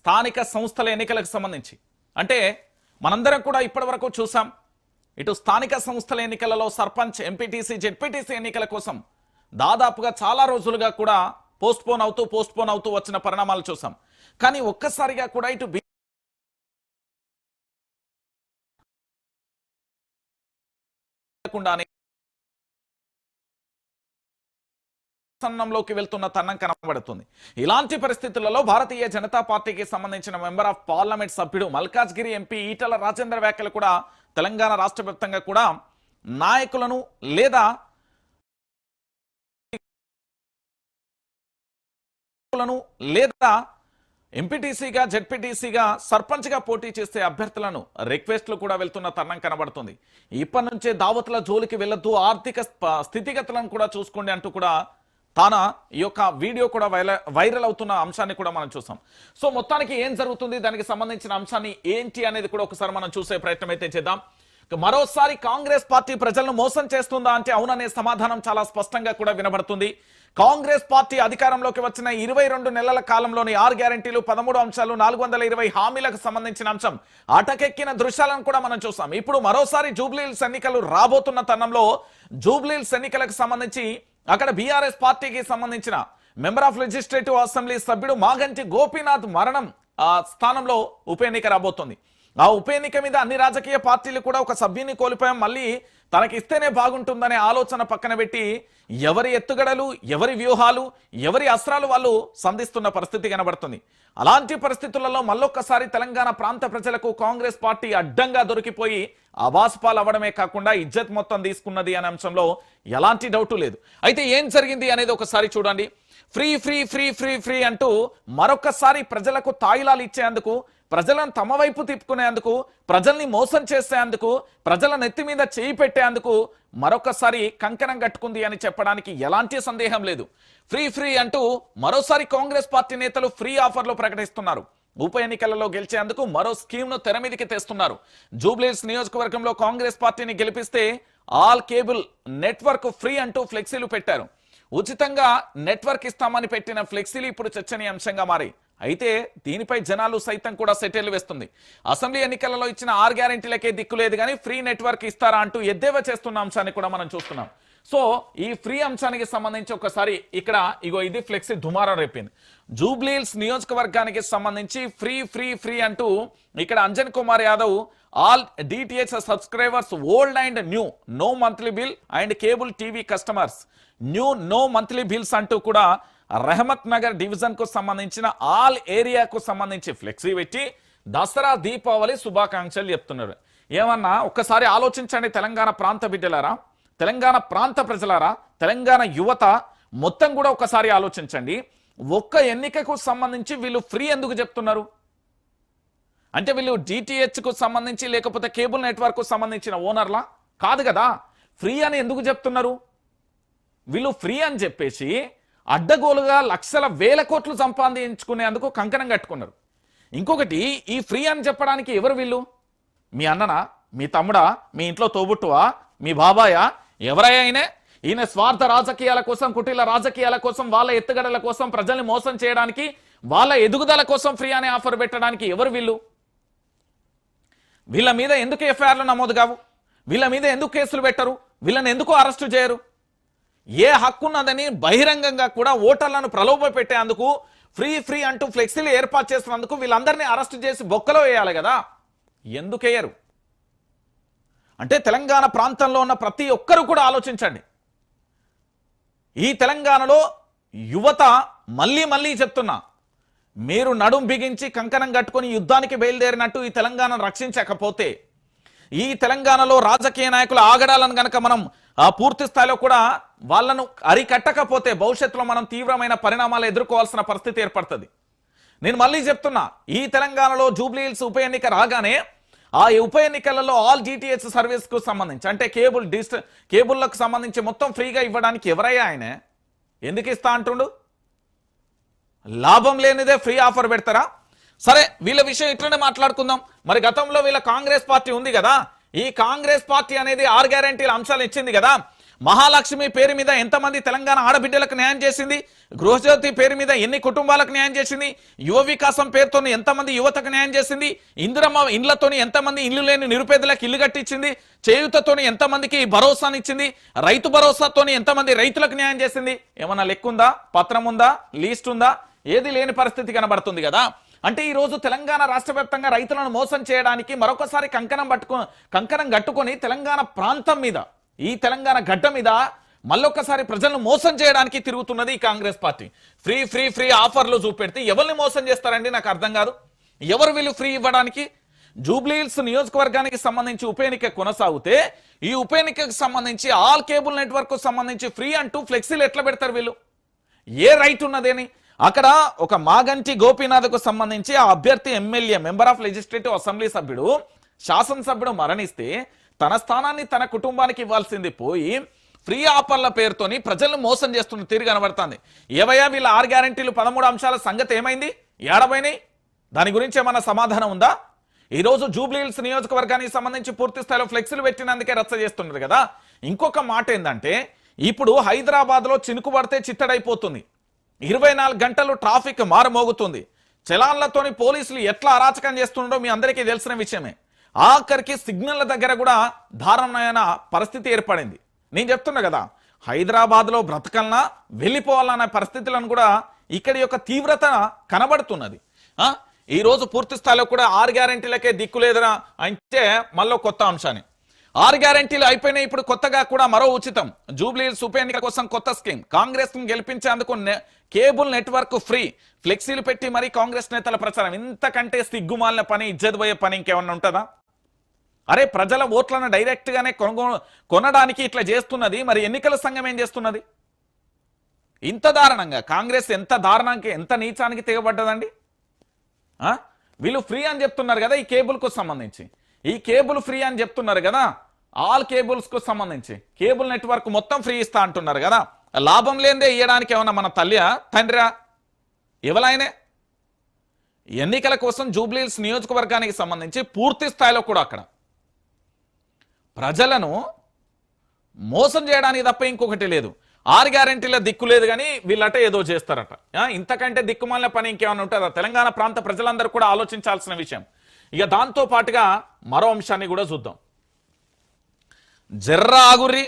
స్థానిక సంస్థల ఎన్నికలకు సంబంధించి. అంటే మనందరం కూడా ఇప్పటివరకు చూసాం. ఇటు స్థానిక సంస్థల ఎన్నికలలో సర్పంచ్ ఎంపీటీసీ జెడ్పీటీసీ ఎన్నికల కోసం దాదాపుగా చాలా రోజులుగా కూడా పోస్ట్ పోన్ అవుతూ పోస్ట్ పోన్ అవుతూ వచ్చిన పరిణామాలు చూసాం. కానీ ఒక్కసారిగా కూడా ఇటు బి- లేకుండానే సన్నంలోకి వెళ్తున్న తన్నం కనబడుతుంది. ఇలాంటి పరిస్థితులలో భారతీయ జనతా పార్టీకి సంబంధించిన మెంబర్ ఆఫ్ పార్లమెంట్ సభ్యుడు మల్కాజ్గిరి ఎంపీ ఈటల రాజేంద్ర వ్యాఖ్యలు కూడా తెలంగాణ రాష్ట్ర వ్యాప్తంగా కూడా నాయకులను లేదా లేదా ఎంపీటీసీగా జెడ్పీటీసీగా సర్పంచ్గా పోటీ చేసే అభ్యర్థులను రిక్వెస్ట్లు కూడా వెళ్తున్న తరుణం కనబడుతుంది. ఇప్పటి నుంచే దావతుల జోలికి వెళ్ళొద్దు ఆర్థిక స్థితిగతులను కూడా చూసుకోండి అంటూ కూడా తాన ఈ యొక్క వీడియో కూడా వైల- వైరల్ అవుతున్న అంశాన్ని కూడా మనం చూసాం సో మొత్తానికి ఏం జరుగుతుంది? దానికి సంబంధించిన అంశాన్ని ఏంటి అనేది కూడా ఒకసారి మనం చూసే ప్రయత్నం అయితే చేద్దాం. మరోసారి కాంగ్రెస్ పార్టీ ప్రజలను మోసం చేస్తుందా అంటే అవుననే సమాధానం చాలా స్పష్టంగా కూడా వినబడుతుంది. కాంగ్రెస్ పార్టీ అధికారంలోకి వచ్చిన ఇరవై రెండు నెలల కాలంలోని ఆరు గ్యారంటీలు పదమూడు అంశాలు నాలుగు వందల ఇరవై హామీలకు సంబంధించిన అంశం అటకెక్కిన దృశ్యాలను కూడా మనం చూసాం ఇప్పుడు మరోసారి జూబ్లీహిల్స్ ఎన్నికలు రాబోతున్న తరుణంలో జూబ్లీహిల్స్ ఎన్నికలకు సంబంధించి అక్కడ బీఆర్ఎస్ పార్టీకి సంబంధించిన మెంబర్ ఆఫ్ లెజిస్లేటివ్ అసెంబ్లీ సభ్యుడు మాగంటి గోపీనాథ్ మరణం ఆ స్థానంలో ఉప ఎన్నిక రాబోతుంది. ఆ ఉప ఎన్నిక మీద అన్ని రాజకీయ పార్టీలు కూడా ఒక సభ్యుని కోల్పోయాం. మళ్ళీ తనకి ఇస్తేనే బాగుంటుందనే ఆలోచన పక్కన పెట్టి ఎవరి ఎత్తుగడలు ఎవరి వ్యూహాలు ఎవరి అస్త్రాలు వాళ్ళు సంధిస్తున్న పరిస్థితి కనబడుతుంది. అలాంటి పరిస్థితులలో మళ్ళొక్కసారి తెలంగాణ ప్రాంత ప్రజలకు కాంగ్రెస్ పార్టీ అడ్డంగా దొరికిపోయి అవాసుపాలు అవ్వడమే కాకుండా ఇజ్జత్ మొత్తం తీసుకున్నది అనే అంశంలో ఎలాంటి డౌటు లేదు. అయితే ఏం జరిగింది అనేది ఒకసారి చూడండి. Free free free free free అంటూ మరొకసారి ప్రజలకు తాయిలాలు ఇచ్చేందుకు ప్రజలను తమ వైపు తిప్పుకునేందుకు ప్రజల్ని మోసం చేసేందుకు ప్రజల నెత్తి మీద చేయి పెట్టేందుకు మరొకసారి కంకణం కట్టుకుంది అని చెప్పడానికి ఎలాంటి సందేహం లేదు. ఫ్రీ ఫ్రీ అంటూ మరోసారి కాంగ్రెస్ పార్టీ నేతలు ఫ్రీ ఆఫర్లు ప్రకటిస్తున్నారు. ఉప ఎన్నికలలో గెలిచేందుకు మరో స్కీమ్ను తెరమీదికి తెర మీదకి తెస్తున్నారు. జూబ్లీస్ నియోజకవర్గంలో కాంగ్రెస్ పార్టీని గెలిపిస్తే ఆల్ కేబుల్ నెట్వర్క్ ఫ్రీ అంటూ ఫ్లెక్సీలు పెట్టారు. ఉచితంగా నెట్వర్క్ ఇస్తామని పెట్టిన ఫ్లెక్సీలు ఇప్పుడు చర్చనీయాంశంగా మారాయి. అయితే దీనిపై జనాలు సైతం కూడా సెటిల్ వేస్తుంది. అసెంబ్లీ ఎన్నికలలో ఇచ్చిన ఆరు గ్యారెంటీలకే దిక్కు లేదు కానీ ఫ్రీ నెట్వర్క్ ఇస్తారా అంటూ ఎద్దేవా చేస్తున్న అంశాన్ని కూడా మనం చూస్తున్నాం. సో ఈ ఫ్రీ అంశానికి సంబంధించి ఒకసారి ఇక్కడ ఇగో ఇది ఫ్లెక్సీ దుమారం రేపింది. జూబ్లీల్స్ నియోజకవర్గానికి సంబంధించి ఫ్రీ ఫ్రీ ఫ్రీ అంటూ ఇక్కడ Anjan Kumar Yadav all DTH subscribers old and new no monthly bill and cable TV customers new no monthly bills అంటూ కూడా రెహమత్ నగర్ డివిజన్కు సంబంధించిన ఆల్ ఏరియాకు సంబంధించి ఫ్లెక్సీ పెట్టి దసరా దీపావళి శుభాకాంక్షలు చెప్తున్నారు. ఏమన్నా ఒక్కసారి ఆలోచించండి తెలంగాణ ప్రాంత బిడ్డలారా తెలంగాణ ప్రాంత ప్రజలారా తెలంగాణ యువత మొత్తం కూడా ఒకసారి ఆలోచించండి. ఒక్క ఎన్నికకు సంబంధించి వీళ్ళు ఫ్రీ ఎందుకు చెప్తున్నారు? అంటే వీళ్ళు డిటిహెచ్కు సంబంధించి లేకపోతే కేబుల్ నెట్వర్క్కు సంబంధించిన ఓనర్లా? కాదు కదా. ఫ్రీ అని ఎందుకు చెప్తున్నారు? వీళ్ళు ఫ్రీ అని చెప్పేసి అడ్డగోలుగా లక్షల వేల కోట్లు సంపాదించుకునేందుకు కంకణం కట్టుకున్నారు. ఇంకొకటి ఈ ఫ్రీ అని చెప్పడానికి ఎవరు వీళ్ళు? మీ అన్ననా? మీ తమ్ముడా? మీ ఇంట్లో తోబుట్టువా? మీ బాబాయా? ఎవరైనా? ఈయన స్వార్థ రాజకీయాల కోసం కుటీల రాజకీయాల కోసం వాళ్ళ ఎత్తుగడల కోసం ప్రజల్ని మోసం చేయడానికి వాళ్ళ ఎదుగుదల కోసం ఫ్రీ అనే ఆఫర్ పెట్టడానికి ఎవరు వీళ్ళు? వీళ్ళ మీద ఎందుకు ఎఫ్ఐఆర్లు నమోదు కావు? వీళ్ళ మీద ఎందుకు కేసులు పెట్టరు? వీళ్ళని ఎందుకు అరెస్టు చేయరు? ఏ హక్కున్నదని బహిరంగంగా కూడా ఓటర్లను ప్రలోభ పెట్టేందుకు ఫ్రీ ఫ్రీ అంటూ ఫ్లెక్సీలు ఏర్పాటు చేసినందుకు వీళ్ళందరినీ అరెస్ట్ చేసి బొక్కలో వేయాలి కదా. ఎందుకేయరు? అంటే తెలంగాణ ప్రాంతంలో ఉన్న ప్రతి ఒక్కరూ కూడా ఆలోచించండి. ఈ తెలంగాణలో యువత మళ్ళీ మళ్ళీ చెప్తున్నా మీరు నడుం బిగించి కంకణం కట్టుకొని యుద్ధానికి బయలుదేరినట్టు ఈ తెలంగాణను రక్షించకపోతే ఈ తెలంగాణలో రాజకీయ నాయకుల ఆగడాలను గనక మనం ఆ పూర్తి స్థాయిలో కూడా వాళ్ళను అరికట్టకపోతే భవిష్యత్తులో మనం తీవ్రమైన పరిణామాలు ఎదుర్కోవాల్సిన పరిస్థితి ఏర్పడుతుంది. నేను మళ్ళీ చెప్తున్నా ఈ తెలంగాణలో జూబ్లీహిల్స్ ఉప ఎన్నిక రాగానే ఆ ఉప ఎన్నికలలో ఆల్ జీటీహెచ్ సర్వీస్కు సంబంధించి అంటే కేబుల్ డిస్ట్ కేబుల్లకు సంబంధించి మొత్తం ఫ్రీగా ఇవ్వడానికి ఎవరయ్యా ఆయన? ఎందుకు ఇస్తా అంటుండు? లాభం లేనిదే ఫ్రీ ఆఫర్ పెడతారా? సరే వీళ్ళ విషయం ఇట్లనే మాట్లాడుకుందాం. మరి గతంలో వీళ్ళ కాంగ్రెస్ పార్టీ ఉంది కదా ఈ కాంగ్రెస్ పార్టీ అనేది ఆరు గ్యారంటీల అంశాలు ఇచ్చింది కదా. మహాలక్ష్మి పేరు మీద ఎంతమంది తెలంగాణ ఆడబిడ్డలకు న్యాయం చేసింది? గృహజ్యోతి పేరు మీద ఎన్ని కుటుంబాలకు న్యాయం చేసింది? యువ వికాసం పేరుతో ఎంతమంది యువతకు న్యాయం చేసింది? ఇందిరమ్మ ఇండ్లతోని ఎంతమంది ఇల్లు లేని నిరుపేదలకు ఇల్లు కట్టించింది? చేయుతతోని ఎంతమందికి భరోసానిచ్చింది? రైతు భరోసాతోని ఎంతమంది రైతులకు న్యాయం చేసింది? ఏమన్నా లెక్కుందా? పత్రం ఉందా లీస్ట్ ఉందా ఏది లేని పరిస్థితి కనబడుతుంది కదా. అంటే ఈరోజు తెలంగాణ రాష్ట్ర వ్యాప్తంగా రైతులను మోసం చేయడానికి మరొకసారి కంకణం పట్టుకో కంకణం కట్టుకొని తెలంగాణ ప్రాంతం మీద ఈ తెలంగాణ గడ్డ మీద మళ్ళొక్కసారి ప్రజలను మోసం చేయడానికి తిరుగుతున్నది ఈ Congress party. Free free free ఆఫర్లు చూపెడితే ఎవరిని మోసం చేస్తారండి? నాకు అర్థం కాదు. ఎవరు వీళ్ళు ఫ్రీ ఇవ్వడానికి? జూబ్లీహిల్స్ నియోజకవర్గానికి సంబంధించి ఉప ఎన్నిక కొనసాగితే ఈ ఉప ఎన్నికకు సంబంధించి ఆల్ కేబుల్ నెట్వర్క్ సంబంధించి ఫ్రీ అంటూ ఫ్లెక్సీలు ఎట్లా పెడతారు వీళ్ళు? ఏ రైట్ ఉన్నదేని? అక్కడ ఒక మాగంటి గోపీనాథ్కు సంబంధించి ఆ అభ్యర్థి MLA member of legislative assembly సభ్యుడు శాసనసభ్యుడు మరణిస్తే తన స్థానాన్ని తన కుటుంబానికి ఇవ్వాల్సింది పోయి ఫ్రీ ఆఫర్ల పేరుతోని ప్రజలను మోసం చేస్తున్న తీరు కనబడుతుంది. ఏవయ్యా వీళ్ళ ఆరు గ్యారంటీలు పదమూడు అంశాల సంగతి ఏమైంది? ఏడబోయినాయి దాని గురించి ఏమన్నా సమాధానం ఉందా? ఈరోజు జూబ్లీహిల్స్ నియోజకవర్గానికి సంబంధించి పూర్తి స్థాయిలో ఫ్లెక్సీలు పెట్టినందుకే రచ్చ చేస్తున్నారు కదా. ఇంకొక మాట ఏంటంటే ఇప్పుడు హైదరాబాద్లో చినుకు పడితే చిత్తడైపోతుంది. ఇరవై నాలుగు గంటలు ట్రాఫిక్ మారుమోగుతుంది. చలాన్లతోని పోలీసులు ఎట్లా అరాచకం చేస్తుండో మీ అందరికీ తెలిసిన విషయమే. ఆఖరికి సిగ్నల్ల దగ్గర కూడా దారుణమైన పరిస్థితి ఏర్పడింది. నేను చెప్తున్నా కదా హైదరాబాద్లో బ్రతకల్నా వెళ్ళిపోవాలన్న పరిస్థితులను కూడా ఇక్కడి యొక్క తీవ్రత కనబడుతున్నది. ఈరోజు పూర్తి స్థాయిలో కూడా ఆరు గ్యారెంటీలకే దిక్కు లేదనా అంటే మళ్ళీ కొత్త అంశాన్ని. ఆరు గ్యారెంటీలు అయిపోయినాయి ఇప్పుడు కొత్తగా కూడా మరో ఉచితం. జూబ్లీ ఉప ఎన్నిక కోసం కొత్త స్కీమ్. కాంగ్రెస్ను గెలిపించేందుకు కేబుల్ నెట్వర్క్ ఫ్రీ. ఫ్లెక్సీలు పెట్టి మరీ కాంగ్రెస్ నేతల ప్రచారం. ఇంతకంటే సిగ్గుమాలిన పని ఇజ్జతిపోయే పని ఇంకేమన్నా ఉంటుందా? అరే ప్రజల ఓట్లను డైరెక్ట్ గానే కొనడానికి ఇట్లా చేస్తున్నది మరి ఎన్నికల సంఘం ఏం చేస్తున్నది? ఇంత దారుణంగా. కాంగ్రెస్ ఎంత దారుణానికి ఎంత నీచానికి తెగబడ్డదండి? వీళ్ళు ఫ్రీ అని చెప్తున్నారు కదా ఈ కేబుల్కు సంబంధించి. ఈ కేబుల్ ఫ్రీ అని చెప్తున్నారు కదా. ఆల్ కేబుల్స్కు సంబంధించి. కేబుల్ నెట్వర్క్ మొత్తం ఫ్రీ ఇస్తా అంటున్నారు కదా. లాభం లేనిదే ఇవ్వడానికి ఏమన్నా మన తల్లియా తండ్రా ఎవరైనా ఎన్నికల కోసం జూబ్లీహిల్స్ నియోజకవర్గానికి సంబంధించి పూర్తి స్థాయిలో కూడా అక్కడ. ప్రజలను మోసం చేయడానికి తప్ప ఇంకొకటి లేదు. ఆరు గ్యారెంటీల దిక్కు లేదు కానీ వీళ్ళట ఏదో చేస్తారట. ఇంతకంటే దిక్కుమాలిన పని ఇంకేమైనా ఉంటుందా తెలంగాణ ప్రాంత ప్రజలందరూ కూడా ఆలోచించాల్సిన విషయం. ఇక దాంతో పాటుగా మరో అంశాన్ని కూడా చూద్దాం. జర్రాగురి